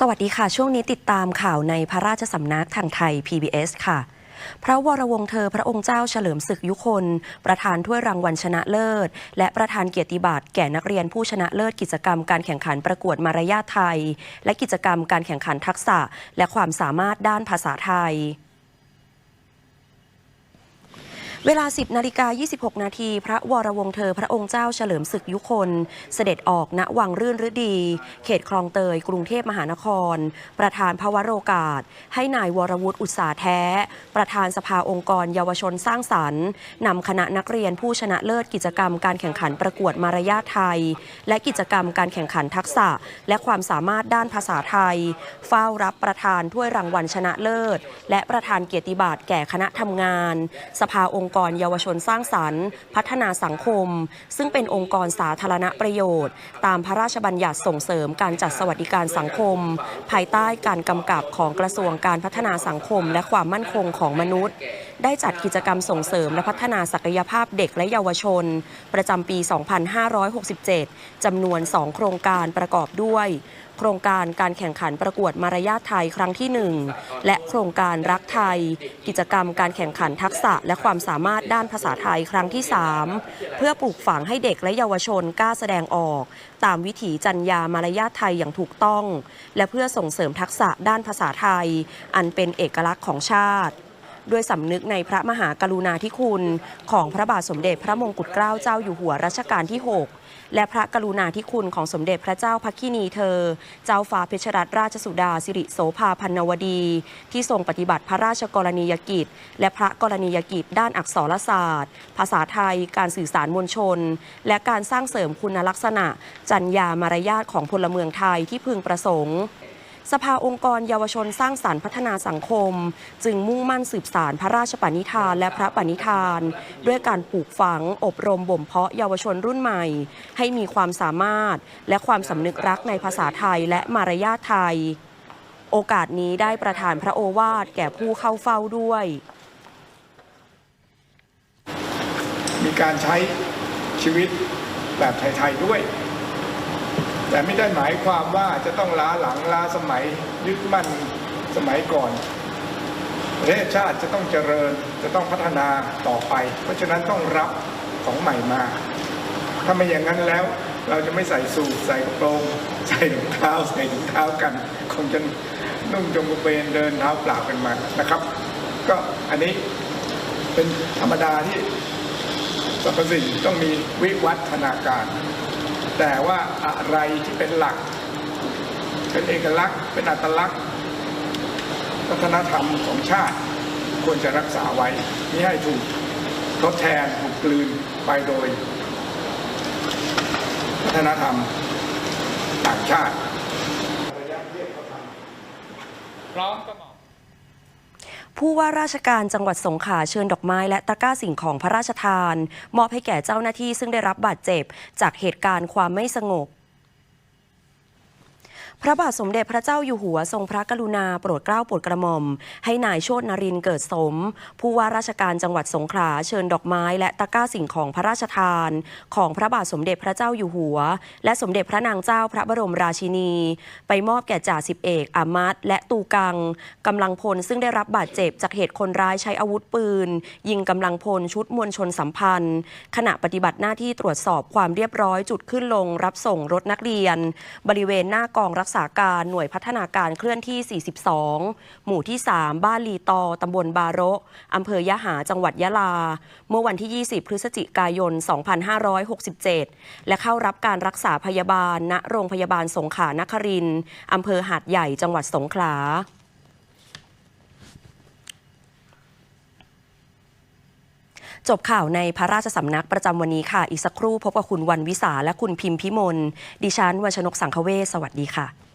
สวัสดีค่ะ ช่วงนี้ติดตามข่าวในพระราชสำนักทางไทย PBS ค่ะ พระวรวงศ์เธอพระองค์เจ้าเฉลิมศึกยุคน ประธานถ้วยรางวัลชนะเลิศ และประธานเกียรติบัตรแก่นักเรียนผู้ชนะเลิศกิจกรรมการแข่งขันประกวดมารยาทไทย และกิจกรรมการแข่งขันทักษะ และความสามารถด้านภาษาไทย เวลา 10นาฬิกา26 นาทีพระวรวงเธอ พระองค์เจ้าเฉลิมศึกยุคน เสด็จออกณวังรื่นฤดี เขตคลองเตย กรุงเทพมหานคร ประธานพระวโรกาส ให้นายวรวุฒิอุตสาแท้ ประธานสภาองค์กรเยาวชนสร้างสรรค์นำคณะนักเรียนผู้ชนะเลิศกิจกรรมการแข่งขันประกวดมารยาทไทย และกิจกรรมการแข่งขันทักษะ และความสามารถด้านภาษาไทย เฝ้ารับประธานถ้วยรางวัลชนะเลิศ และประธานเกียรติบัตรแก่คณะทำงาน สภาองค์กรเยาวชนสร้างสรรค์ พัฒนาสังคม ซึ่งเป็นองค์กรสาธารณประโยชน์ ตามพระราชบัญญัติส่งเสริมการจัดสวัสดิการสังคม ภายใต้การกำกับของกระทรวงการพัฒนาสังคม และความมั่นคงของมนุษย์ ได้จัดกิจกรรมส่งเสริมและพัฒนาศักยภาพเด็กและเยาวชน ประจำปี 2567 จำนวน 2 โครงการประกอบด้วย โครงการการแข่งขันประกวดมารยาทไทยครั้งที่ 1 และโครงการรักไทย กิจกรรมการแข่งขันทักษะและความสามารถด้านภาษาไทยครั้งที่ 3 เพื่อปลูกฝังให้เด็กและเยาวชนกล้าแสดงออก ตามวิถีจัญญามารยาทไทยอย่างถูกต้อง และเพื่อส่งเสริมทักษะด้านภาษาไทย อันเป็นเอกลักษณ์ของชาติ ด้วยสำนึกในพระมหากรุณาธิคุณ ของพระบาทสมเด็จพระมงกุฎเกล้าเจ้าอยู่หัวรัชกาลที่ 6 และพระกรุณาธิคุณของสมเด็จพระเจ้าพักคินีเธอ เจ้าฟ้าเพชรรัตนราชสุดาสิริโสภาพันนวดี ที่ทรงปฏิบัติพระราชกรณียกิจ และพระกรณียกิจด้านอักษรศาสตร์ ภาษาไทย การสื่อสารมวลชน และการสร้างเสริมคุณลักษณะจัญญามารยาทของพลเมืองไทยที่พึงประสงค์ สภาองค์กรเยาวชนสร้างสารรค์พัฒนาสังคม จึงมุ่งมั่นสืบสารพระราชปณิธานและพระปณิธาน ด้วยการปลูกฝัง อบรมบ่มเพาะเยาวชนรุ่นใหม่ ให้มีความสามารถ และความสำนึกรักในภาษาไทยและมารยาทไทย โอกาสนี้ได้ประทานพระโอวาทแก่ผู้เข้าเฝ้าด้วย มีการใช้ชีวิตแบบไทย ๆ ด้วย แต่ไม่ได้หมายความว่าจะต้องล้าหลังล้าสมัยยึดมั่นสมัยก่อนประเทศชาติจะต้องเจริญจะต้องพัฒนาต่อไป เพราะฉะนั้นต้องรับของใหม่มา ถ้าไม่อย่างนั้นแล้ว เราจะไม่ใส่สูทใส่กระโปรงใส่ถุงเท้าใส่ถุงเท้ากัน คงจะนุ่งจงกระเบนเดินเท้าเปล่ากันมานะครับ ก็อันนี้เป็นธรรมดาที่สรรพสิ่งต้องมีวิวัฒนาการ แต่ว่าอะไรที่เป็นหลัก เป็นเอกลักษณ์ เป็นอัตลักษณ์วัฒนธรรมของชาติ ควรจะรักษาไว้มิให้ถูกทดแทนถูกกลืนไปโดย วัฒนธรรมต่างชาติพร้อมกระหม่อม ผู้ว่าราชการจังหวัดสงขลาเชิญดอกไม้และตะกร้าสิ่งของพระราชทาน มอบให้แก่เจ้าหน้าที่ซึ่งได้รับบาดเจ็บ จากเหตุการณ์ความไม่สงบ พระบาทสมเด็จพระเจ้าอยู่หัวทรงพระกรุณาโปรดเกล้าโปรดกระหม่อม ให้นายโชตนรินเกิดสม ผู้ว่าราชการจังหวัดสงขลาเชิญดอกไม้และตะกร้าสิ่งของพระราชทาน ของพระบาทสมเด็จพระเจ้าอยู่หัว และสมเด็จพระนางเจ้าพระบรมราชินี ไปมอบแก่จ่าสิบเอกอามัดและตูกังกำลังพลซึ่งได้รับบาดเจ็บจากเหตุคนร้ายใช้อาวุธปืน ยิงกำลังพลชุดมวลชนสัมพันธ์ ขณะปฏิบัติหน้าที่ตรวจสอบความเรียบร้อยจุดขึ้นลง รับส่งรถนักเรียน บริเวณหน้ากองรักษาการหน่วยพัฒนาการเคลื่อนที่ 42 หมู่ที่ 3 บ้านลีตอตำบลบาโระอำเภอยะหาจังหวัดยะลา เมื่อวันที่ 20 พฤศจิกายน 2567 และเข้ารับการรักษาพยาบาลณโรงพยาบาลสงขลานครินทร์อำเภอหาดใหญ่จังหวัดสงขลา จบข่าวในพระราชสำนักประจำวันนี้ค่ะ อีกสักครู่พบกับคุณวันวิสาและคุณพิมพิมลดิฉันวัชนกสังคเวสสวัสดีค่ะ